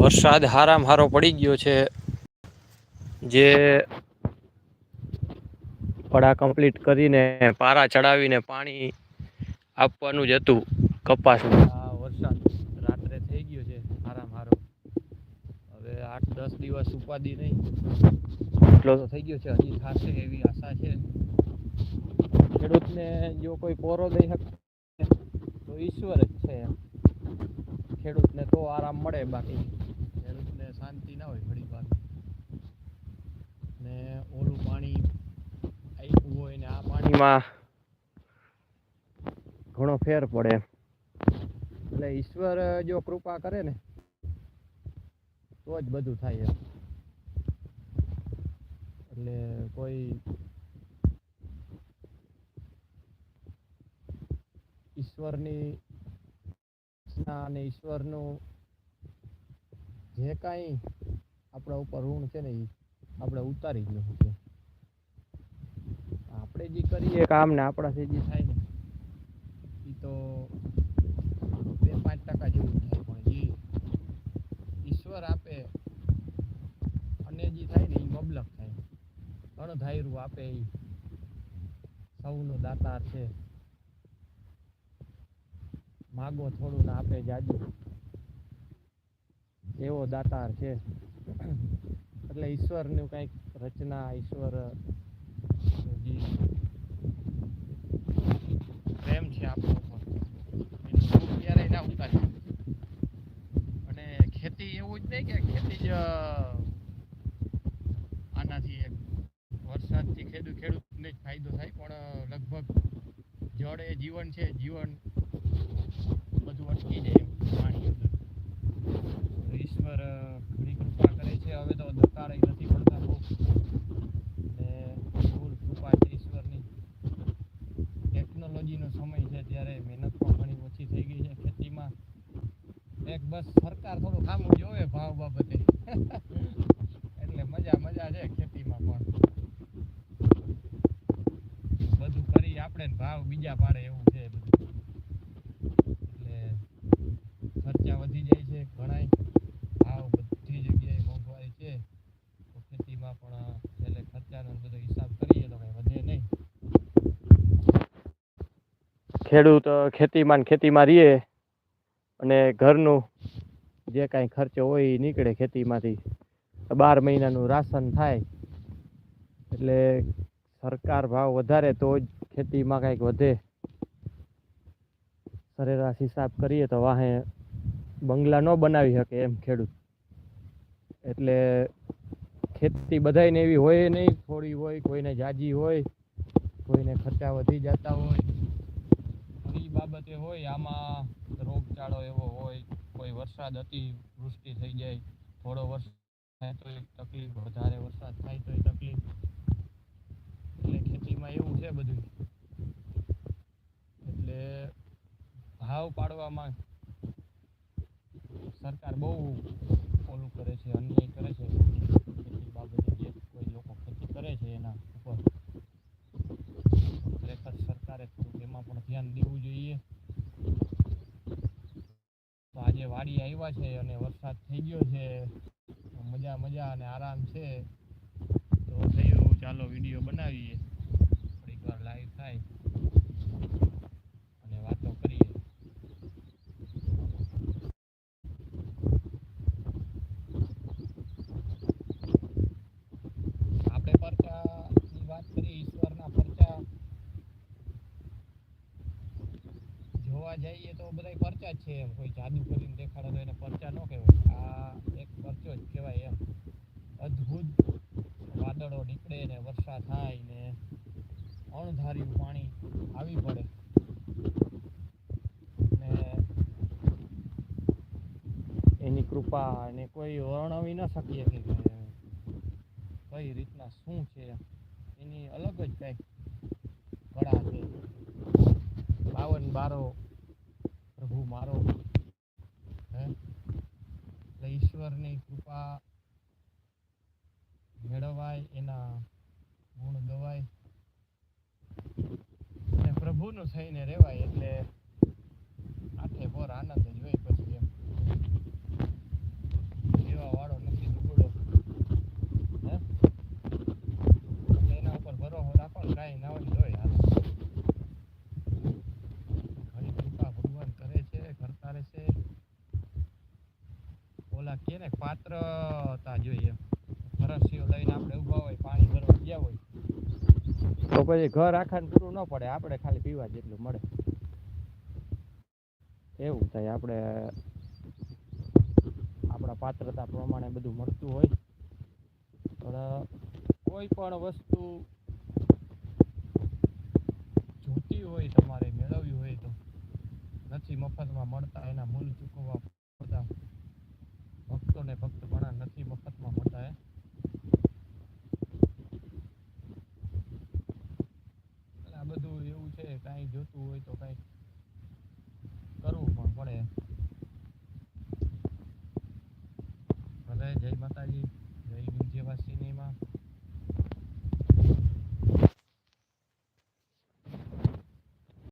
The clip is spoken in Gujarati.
વરસાદ હારામ હારો પડી ગયો છે, જે પડા કમ્પ્લીટ કરીને પારા ચડાવીને પાણી આપવાનું જ હતું. કપાસમાં આ વરસાદ રાત્રે થઈ ગયો છે, હારામ હારો. હવે આઠ દસ દિવસ ઉપાદી નહીં. એટલો તો થઈ ગયો છે, હજી થશે એવી આશા છે. ખેડૂતને જો કોઈ પોરો દઈ શકે તો ઈશ્વર જ છે. ખેડૂતને તો આરામ મળે બાકી. શાંતિ ના હોય ઘડી વાર. ને ઓલું પાણી આવ્યું હોય ને આ પાણીમાં ઘણો ફેર પડે. એટલે ઈશ્વર જો કૃપા કરે ને, તો જ બધું થાય એમ. એટલે કોઈ ઈશ્વરની અને ઈશ્વરનું જે કાંઈ આપણા ઉપર ઋણ છે ને એ આપણે ઉતારી જ લેવું છે આપણે જે કરીએ કામ ને આપણાથી જે થાય ને એ તો બે પાંચ ટકા જેવું થાય. પણ જે ઈશ્વર આપે અને જે થાય ને એ મબલક થાય. અણધાર્યું આપે એ સૌનો દાતાર છે. માગો થોડું ને આપે જાજુ. એવો દાતાર છે. એટલે ઈશ્વરનું કંઈક રચના, ઈશ્વર પ્રેમ છે આપણો ક્યારેય ના ઉતારી અને ખેતી એવું જ નહીં કે ખેતી જ આનાથી એક વરસાદથી ખેડૂત, ખેડૂતને જ ફાયદો થાય, પણ લગભગ જળ એ જીવન છે, જીવન બધું અટકી જાય પાણી અંદર ઈશ્વર ઘણી કૃપા કરે છે. હવે તો ધક્કા નથી પડતા બહુ. એટલે ફૂલ કૃપા છે ઈશ્વરની ટેકનોલોજીનો સમય છે ત્યારે મહેનત પણ ઘણી ઓછી થઈ ગઈ છે ખેતીમાં. એક બસ સરકાર થોડું ખામું જોવે ભાવ બાબતે. એટલે મજા મજા છે ખેતીમાં પણ. બધું કરી આપણે ભાવ બીજા પાડે એવું છે બધું એટલે ખર્ચા વધી જાય છે ઘણાય ભાવ બધી જગ્યાએ મોંઘવારી છે તો ખેતીમાં પણ છેલ્લે ખર્ચાનો બધો હિસાબ કરીએ તો કંઈ વધે નહીં ખેડૂત ખેતીમાં ખેતીમાં રહીએ અને ઘરનું જે કાંઈ ખર્ચો હોય એ નીકળે ખેતીમાંથી. બાર મહિનાનું રાશન થાય. એટલે સરકાર ભાવ વધારે તો જ ખેતીમાં કાંઈક વધે. સરેરાશ હિસાબ કરીએ તો વાહે બંગલા ન બનાવી શકે એમ ખેડૂત. એટલે ખેતી બધાને એવી હોય નહીં, થોડી હોય, કોઈને જાજી હોય, કોઈને ખર્ચા વધી જતા હોય. એ બાબતે હોય, આમાં રોગચાળો એવો હોય, કોઈ વરસાદ અતિ વૃષ્ટિ થઈ જાય, થોડો વરસાદ થાય તો તકલીફ, વધારે વરસાદ થાય તો તકલીફ. એટલે ખેતીમાં એવું છે બધું એટલે ભાવ પાડવામાં સરકાર બહુ ઓલું કરે છે, અન્યાય કરે છે ખેતી બાબતે જે કોઈ લોકો ખેતી કરે છે એના ઉપર ખરેખર સરકારે ધ્યાન દેવું જોઈએ. તો આજે વાડી આવ્યા છે અને વરસાદ થઈ ગયો છે. મજા મજા અને આરામ છે. તો થયું, ચાલો વીડિયો બનાવીએ. થોડીક વાર લાઈવ થાય અને વાતો કરીએ આપણે પરચાની વાત કરીએ ઈશ્વરના પરચા જોવા જઈએ તો બધાય છે એમ કોઈ જાદુ કરીને દેખાડે તો એને પરચા ન કહેવાય. આ એક પરચો જ કહેવાય એમ. અદ્ભુત વાદળો નીકળે ને વરસાદ થાય ને અણધાર્યું પાણી આવી પડે. ને એની કૃપા અને કોઈ વર્ણવી ન શકીએ કે કઈ રીતના શું છે? એની અલગ જ કંઈક કળા છે. બાવન બારો મારો, હે? એટલે ઈશ્વરની કૃપા મેળવાય, એના ગુણ ગવાય. અને પ્રભુનું થઈને રહેવાય એટલે આઠે પર આનંદ જ પછી ઓલા કે ને પાત્રતા જોઈએ. ફરસીઓ લઈને આપણે ઊભા હોય, પાણી ભરવા ગયા હોય. તો પછી ઘર આખાને પૂરું ન પડે, આપણે ખાલી પીવા જેટલું મળે. એવું થાય, આપણે આપણા પાત્રતા પ્રમાણે બધું મળતું હોય. પણ, કોઈ પણ વસ્તુ જોતી હોય, તમારે મેળવવી હોય તો નથી મફતમાં મળતા, એના મૂલ ચૂકવવા ભક્તોને ભક્ત ઘણા નથી મફતમાં.